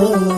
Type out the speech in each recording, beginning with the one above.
Oh.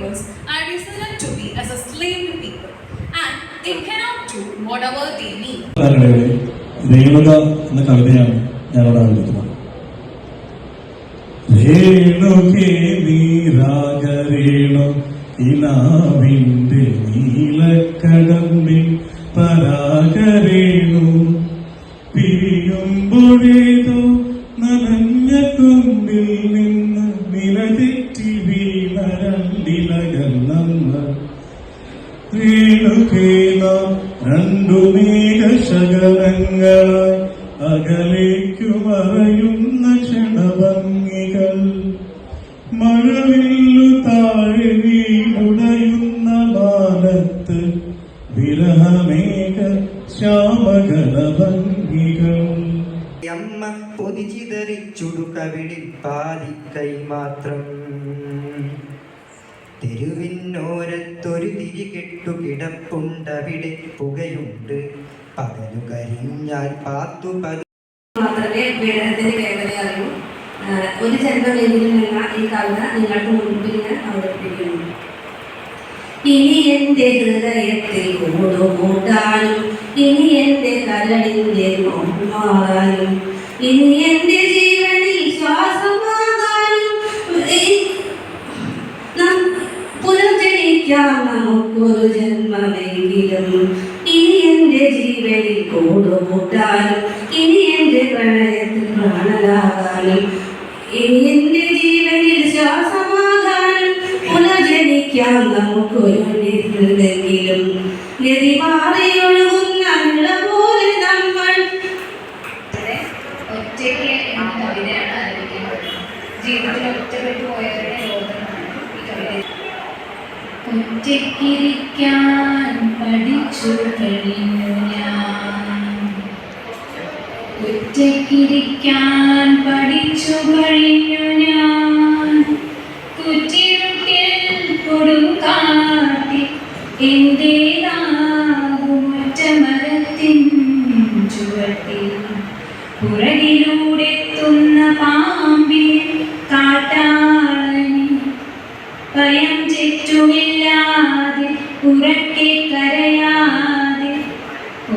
peoples are considered to be as a slave to people, and they cannot do whatever they need. നീരാഗരേണു ഇനാവിന്റെ നീലക്കടമ്പിൽ പരാഗരേണു നമ്മൾ വീണുകേല രണ്ടു മേഘശകലങ്ങളായി അകലേക്കു മറയുന്ന ക്ഷണഭംഗികൾ മഴവില്ലു താഴെ വീണുടയുന്ന മാനത്ത് വിരഹമേഘ ശ്യാമകല ഭംഗികൾ അമ്മ പൊതിചിതറിച്ചുടുക്കവിടിൽ പാതിക്കൈ മാത്രം. തെരുവിനോരത്തൊരു തിരികെട്ടു കിടപ്പുണ്ടവിടെ പുകയുണ്ട്. പകലു കരിഞ്ഞാൽ പാത്തു പതി മാത്രമേ പീഡനത്തിന്റെ വേദന അറിയൂ. ഒരു ജന്മമെങ്കിലും നിന്ന ഈ കവിത നിങ്ങൾക്ക് മുൻപിൽ ഞാൻ അവതരിപ്പിക്കുന്നു. ഇനി എന്റെ ഹൃദയത്തിൽ കൂടുകൂട്ടാനും ഇനി മാറാനും ഇനി ജീവനിൽ ശ്വാസമാകാനും ഈ- നം- പുനർജനിക്കാം നമുക്കൊരു ജന്മമെങ്കിലും ഇനി എന്റെ ജീവനിൽ കൂടുകൂട്ടാനും ഇനി എന്റെ പ്രണയത്തിൽ പ്രാണനാകാനും ഇനി എന്റെ ജീവനിൽ ശ്വാസമാകാനും പുനർജനിക്കാം നമുക്കൊരു നിന്നെങ്കിലും നദി മാറിയൊഴുകുന്ന നിള പോലെ നമ്മൾ. ഒറ്റയ്ക്ക് ജീവിതത്തിൽ ഒറ്റപ്പെട്ടു പോയവരുടെ ഒറ്റയ്ക്കിരിക്കാൻ പഠിച്ചു കഴിഞ്ഞു ഞാൻ. ഒറ്റയ്ക്കിരിക്കാൻ പഠിച്ചു കഴിഞ്ഞു ഞാൻ. എന്റേതാകും ഒറ്റമരത്തിൻ ചുവട്ടിൽ പുറകിലൂടെ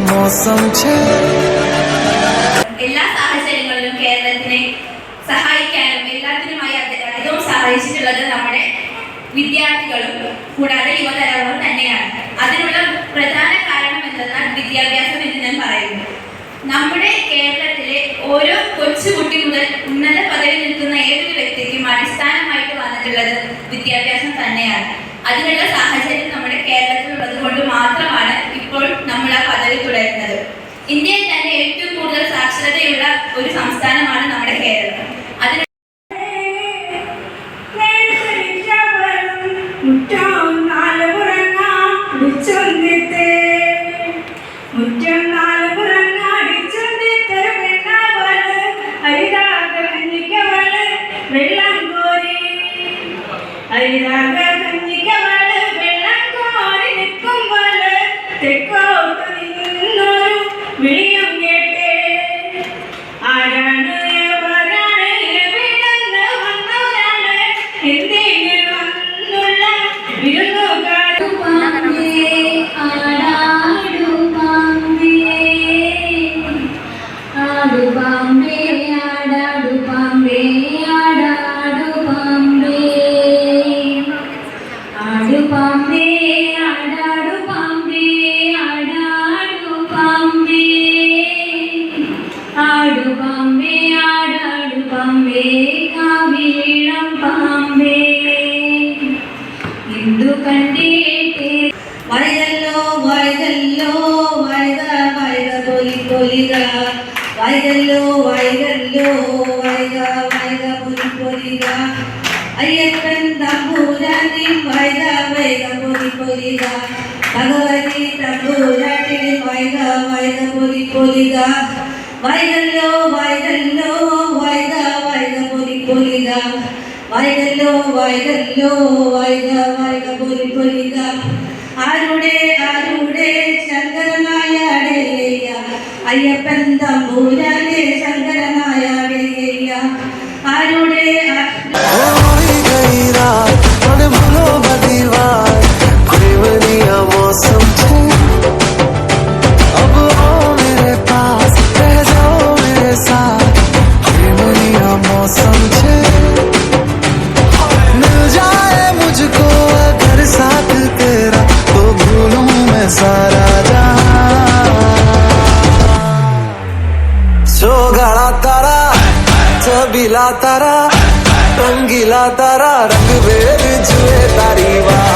മോസം എല്ലാ സാഹചര്യങ്ങളിലും കേരളത്തിനെ സഹായിക്കാനും എല്ലാത്തിനുമായി അധികവും സഹായിച്ചിട്ടുള്ളത് നമ്മുടെ വിദ്യാർത്ഥികളും കൂടാതെ യുവതലമുറ തന്നെയാണ്. അതിനുള്ള പ്രധാന കാരണം എന്തെന്നാൽ വിദ്യാഭ്യാസം എന്ന് ഞാൻ പറയുന്നു. നമ്മുടെ കേരളത്തിലെ ഓരോ കൊച്ചുകുട്ടി മുതൽ ഉന്നത പദവിയിൽ നിൽക്കുന്ന ഏതൊരു വ്യക്തിക്കും അടിസ്ഥാനമായിട്ട് വന്നിട്ടുള്ളത് വിദ്യാഭ്യാസം തന്നെയാണ്. അതിനുള്ള സാഹചര്യം നമ്മുടെ കേരളത്തിലുള്ളത് കൊണ്ട് മാത്രമാണ് ഇപ്പോൾ നമ്മൾ ആ പദവി തുടരുന്നത്. ഇന്ത്യയിൽ തന്നെ ഏറ്റവും കൂടുതൽ സാക്ഷരതയുള്ള ഒരു സംസ്ഥാനമാണ് നമ്മുടെ കേരളം. അതിന് വെള്ളം കഞ്ഞിക്കവൾ take off. കാവിളം പാമ്പേ എന്തു കണ്ടേട്ടേ വൈകല്ലോ വൈകല്ലോ വൈക വൈക പൊലി പൊലിക വൈകല്ലോ വൈകല്ലോ വൈക വൈക പൊലി പൊലിക അയ്യപ്പൻ തമ്പൂരാനി വൈക വൈക പൊലി പൊലിക ഭഗവതി തമ്പൂരാനി വൈക വൈക പൊലി പൊലിക വൈകല്ലോ വൈകല്ലോ വൈകല്ലോ വൈകല്ലോ വൈക വൈക പൊരി പൊരിക. ആരുടെ ആരുടെ ശങ്കരനായ അയ്യപ്പൻ തമ്പൂരാനെ ശങ്കരനായ गाळा तारा छबिला तारा रंगीला तारा रंग रंगवेल जुए तारी वाट.